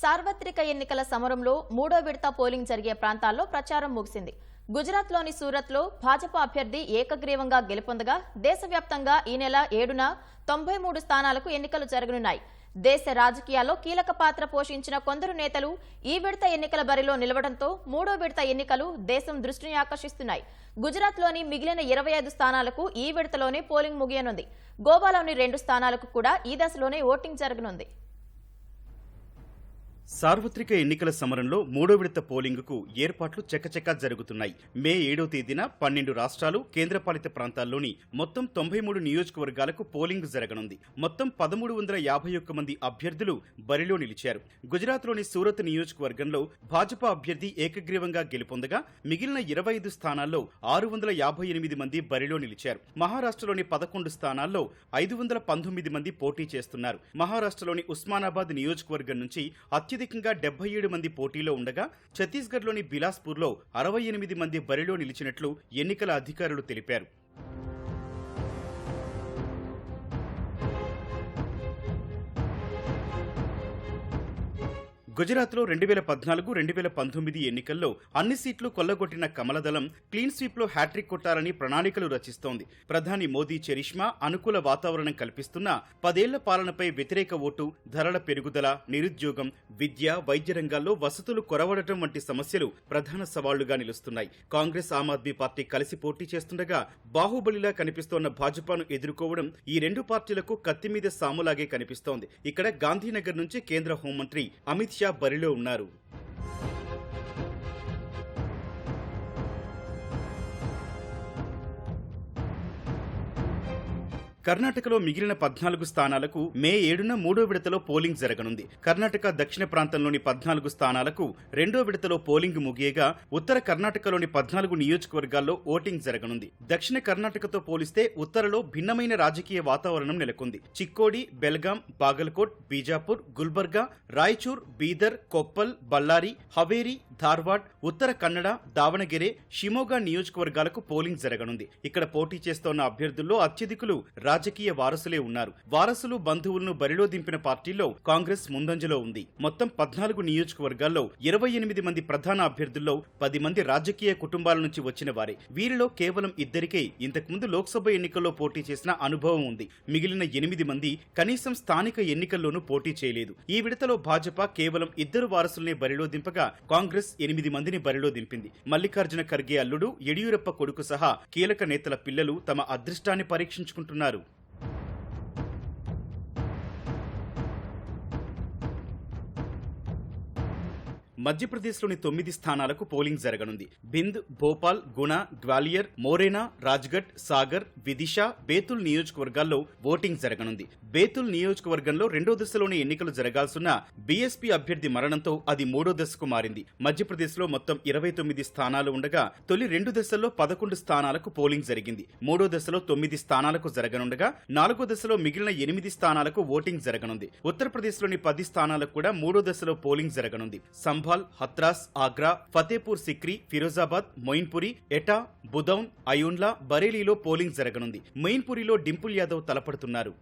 సార్వత్రిక ఎన్నికల సమరంలో మూడో విడత పోలింగ్ జరిగే ప్రాంతాల్లో ప్రచారం ముగిసింది. గుజరాత్లోని సూరత్లో భాజపా అభ్యర్థి ఏకగ్రీవంగా గెలుపొందగా దేశవ్యాప్తంగా ఈ నెల ఏడున తొంభై మూడు స్థానాలకు ఎన్నికలు జరగనున్నాయి. దేశ రాజకీయాల్లో కీలక పాత్ర పోషించిన కొందరు నేతలు ఈ విడత ఎన్నికల బరిలో నిలవడంతో మూడో విడత ఎన్నికలు దేశం దృష్టిని ఆకర్షిస్తున్నాయి. గుజరాత్లోని మిగిలిన ఇరవై ఐదు స్థానాలకు ఈ విడతలోనే పోలింగ్ ముగియనుంది. గోవాలోని రెండు స్థానాలకు కూడా ఈ దశలోనే ఓటింగ్ జరగనుంది. సార్వత్రిక ఎన్నికల సమరంలో మూడో విడత పోలింగుకు ఏర్పాట్లు చకచకా జరుగుతున్నాయి. మే ఏడో తేదీన పన్నెండు రాష్ట్రాలు కేంద్రపాలిత ప్రాంతాల్లోని మొత్తం తొంభై మూడు నియోజకవర్గాలకు పోలింగ్ జరగనుంది. మొత్తం పదమూడు వందల యాభై ఒక్క మంది అభ్యర్థులు బరిలో నిలిచారు. గుజరాత్లోని సూరత్ నియోజకవర్గంలో భాజపా అభ్యర్థి ఏకగ్రీవంగా గెలుపొందగా మిగిలిన ఇరవై ఐదు స్థానాల్లో ఆరు వందల యాభై ఎనిమిది మంది బరిలో నిలిచారు. మహారాష్ట్రలోని పదకొండు స్థానాల్లో ఐదు వందల పంతొమ్మిది మంది పోటీ చేస్తున్నారు. మహారాష్ట్రలోని ఉస్మానాబాద్ నియోజకవర్గం నుంచి అత్యధికంగా డెబ్బై ఏడు మంది పోటీలో ఉండగా ఛత్తీస్గఢ్లోని బిలాస్పూర్లో అరవై ఎనిమిది మంది బరిలో నిలిచినట్లు ఎన్నికల అధికారులు తెలిపారు. గుజరాత్లో రెండు వేల పద్నాలుగు రెండు వేల పంతొమ్మిది ఎన్నికల్లో అన్ని సీట్లు కొల్లగొట్టిన కమలదళం క్లీన్ స్వీప్లో హ్యాట్రిక్ కొట్టాలని ప్రణాళికలు రచిస్తోంది. ప్రధాని మోదీ చరిష్మా అనుకూల వాతావరణం కల్పిస్తున్న పదేళ్ళ పాలనపై వ్యతిరేక ఓటు ధరల పెరుగుదల నిరుద్యోగం విద్య వైద్య రంగాల్లో వసతులు కొరవడటం వంటి సమస్యలు ప్రధాన సవాళ్ళుగా నిలుస్తున్నాయి. కాంగ్రెస్ ఆమ్ ఆద్మీ పార్టీ కలిసి పోటీ చేస్తుండగా బాహుబలిలా కనిపిస్తోన్న భాజపాను ఎదుర్కోవడం ఈ రెండు పార్టీలకు కత్తిమీద సాములాగే కనిపిస్తోంది. ఇక్కడ గాంధీనగర్ నుంచి కేంద్ర హోంమంత్రి అమిత్ షా బరిలో ఉన్నారు. కర్ణాటకలో మిగిలిన పద్నాలుగు స్థానాలకు మే ఏడున మూడో విడతలో పోలింగ్ జరగనుంది. కర్ణాటక దక్షిణ ప్రాంతంలోని పద్నాలుగు స్థానాలకు రెండో విడతలో పోలింగ్ ముగియగా ఉత్తర కర్ణాటకలోని పద్నాలుగు నియోజకవర్గాల్లో ఓటింగ్ జరగనుంది. దక్షిణ కర్ణాటకతో పోలిస్తే ఉత్తరలో భిన్నమైన రాజకీయ వాతావరణం నెలకొంది. చిక్కోడి బెల్గాం బాగల్కోట్ బీజాపూర్ గుల్బర్గా రాయచూర్ బీదర్ కొప్పల్ బళ్ళారి హవేరి ధార్వాడ్ ఉత్తర కన్నడ దావణగిరే షిమోగా నియోజకవర్గాలకు పోలింగ్ జరగనుంది. ఇక్కడ పోటీ చేస్తోన్న అభ్యర్థుల్లో అత్యధికులు రాజకీయ వారసులే ఉన్నారు. వారసులు బంధువులను బరిలో దింపిన పార్టీల్లో కాంగ్రెస్ ముందంజలో ఉంది. మొత్తం పద్నాలుగు నియోజకవర్గాల్లో ఇరవై ఎనిమిది మంది ప్రధాన అభ్యర్థుల్లో పది మంది రాజకీయ కుటుంబాల నుంచి వచ్చిన వారే. వీరిలో కేవలం ఇద్దరికే ఇంతకుముందు లోక్సభ ఎన్నికల్లో పోటీ చేసిన అనుభవం ఉంది. మిగిలిన ఎనిమిది మంది కనీసం స్థానిక ఎన్నికల్లోనూ పోటీ చేయలేదు. ఈ విడతలో భాజపా కేవలం ఇద్దరు వారసుల్నే బరిలో దింపగా కాంగ్రెస్ ఎనిమిది మందిని బరిలో దింపింది. మల్లికార్జున ఖర్గే అల్లుడు యడియూరప్ప కొడుకు సహా కీలక నేతల పిల్లలు తమ అదృష్టాన్ని పరీక్షించుకుంటున్నారు. మధ్యప్రదేశ్లోని తొమ్మిది స్థానాలకు పోలింగ్ జరగనుంది. బింద్ భోపాల్ గుణ గ్వాలియర్ మోరేనా రాజ్గఢ్ సాగర్ విదిషా బేతుల్ నియోజకవర్గాల్లో ఓటింగ్ జరగనుంది. బేతుల్ నియోజకవర్గంలో రెండో దశలోని ఎన్నికలు జరగాల్సిన బీఎస్పీ అభ్యర్థి మరణంతో అది మూడో దశకు మారింది. మధ్యప్రదేశ్లో మొత్తం ఇరవై తొమ్మిది స్థానాలు ఉండగా తొలి రెండు దశల్లో పదకొండు స్థానాలకు పోలింగ్ జరిగింది. మూడో దశలో తొమ్మిది స్థానాలకు జరగనుండగా నాలుగో దశలో మిగిలిన ఎనిమిది స్థానాలకు ఓటింగ్ జరగనుంది. ఉత్తరప్రదేశ్లోని పది స్థానాలకు కూడా మూడో దశలో పోలింగ్ జరగనుంది. సంభాల్ హత్రాస్ ఆగ్రా ఫతేపూర్ సిక్రీ ఫిరోజాబాద్ మొయిన్పురి ఎటా బుదౌన్ అయోన్లా బరేలీలో పోలింగ్ జరగనుంది. మొయిన్పురిలో డింపుల్ యాదవ్ తలపడుతున్నారు.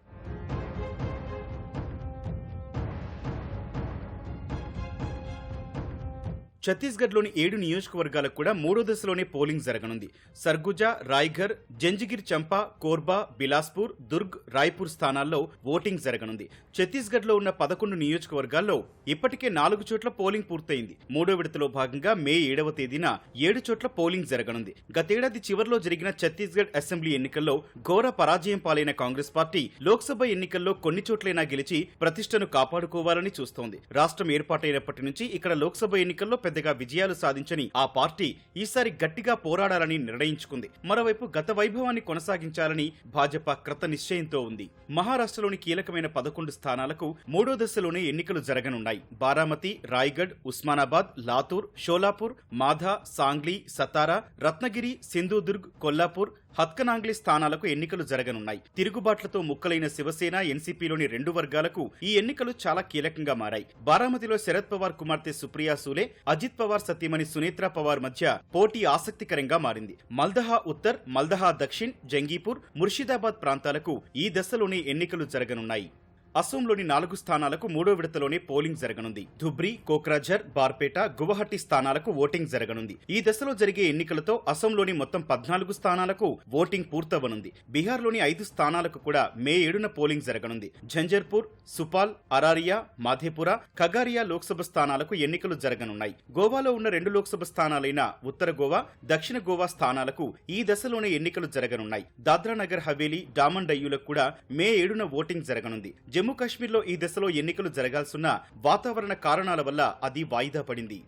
ఛత్తీస్గఢ్లోని ఏడు నియోజకవర్గాలకు కూడా మూడో దశలోనే పోలింగ్ జరగనుంది. సర్గుజా రాయ్ఘర్ జంజిగిర్ చంపా కోర్బా బిలాస్పూర్ దుర్గ్ రాయ్పూర్ స్థానాల్లో ఓటింగ్ జరగనుంది. ఛత్తీస్గఢ్లో ఉన్న పదకొండు నియోజకవర్గాల్లో ఇప్పటికే నాలుగు చోట్ల పోలింగ్ పూర్తయింది. మూడో విడతలో భాగంగా మే ఏడవ తేదీన ఏడు చోట్ల పోలింగ్ జరగనుంది. గతేడాది చివరిలో జరిగిన ఛత్తీస్గఢ్ అసెంబ్లీ ఎన్నికల్లో ఘోర పరాజయం పాలైన కాంగ్రెస్ పార్టీ లోక్సభ ఎన్నికల్లో కొన్ని చోట్లైనా గెలిచి ప్రతిష్టను కాపాడుకోవాలని చూస్తోంది. రాష్ట్రం ఏర్పాటైనప్పటి నుంచి ఇక్కడ లోక్సభ ఎన్నికల్లో పెద్ద పెద్దగా విజయాలు సాధించని ఆ పార్టీ ఈసారి గట్టిగా పోరాడాలని నిర్ణయించుకుంది. మరోవైపు గత వైభవాన్ని కొనసాగించాలని భాజపా కృత నిశ్చయంతో ఉంది. మహారాష్ట్రలోని కీలకమైన పదకొండు స్థానాలకు మూడో దశలోనే ఎన్నికలు జరగనున్నాయి. బారామతి రాయ్గఢ్ ఉస్మానాబాద్ లాతూర్ షోలాపూర్ మాధా సాంగ్లీ సతారా రత్నగిరి సింధుదుర్గ్ కొల్లాపూర్ హత్కనాంగ్లీ స్థానాలకు ఎన్నికలు జరగనున్నాయి. తిరుగుబాట్లతో ముక్కలైన శివసేన ఎన్సీపీలోని రెండు వర్గాలకు ఈ ఎన్నికలు చాలా కీలకంగా మారాయి. బారామతిలో శరద్ పవార్ కుమార్తె సుప్రియా సూలే అజిత్ పవార్ సతీమణి సునేత్రా పవార్ మధ్య పోటీ ఆసక్తికరంగా మారింది. మల్దహా ఉత్తర్ మల్దహా దక్షిణ్ జంగీపూర్ ముర్షిదాబాద్ ప్రాంతాలకు ఈ దశలోనే ఎన్నికలు జరగనున్నాయి. అసోంలోని నాలుగు స్థానాలకు మూడో విడతలోనే పోలింగ్ జరగనుంది. ధుబ్రి కోక్రాఝర్ బార్పేట గువహట్టి స్థానాలకు ఓటింగ్ జరగనుంది. ఈ దశలో జరిగే ఎన్నికలతో అసోంలోని మొత్తం పద్నాలుగు స్థానాలకు ఓటింగ్ పూర్తవనుంది. బీహార్లోని ఐదు స్థానాలకు కూడా మే ఏడున పోలింగ్ జరగనుంది. ఝంజర్పూర్ సుపాల్ అరారియా మాధేపుర ఖగారియా లోక్సభ స్థానాలకు ఎన్నికలు జరగనున్నాయి. గోవాలో ఉన్న రెండు లోక్సభ స్థానాలైన ఉత్తర గోవా దక్షిణ గోవా స్థానాలకు ఈ దశలోనే ఎన్నికలు జరగనున్నాయి. దాద్రా నగర్ హవేలీ డామన్ డయ్యూలకు కూడా మే ఏడున ఓటింగ్ జరగనుంది. జమ్మూ కాశ్మీర్లో ఈ దశలో ఎన్నికలు జరగాల్సిన వాతావరణ కారణాల వల్ల అది వాయిదా పడింది.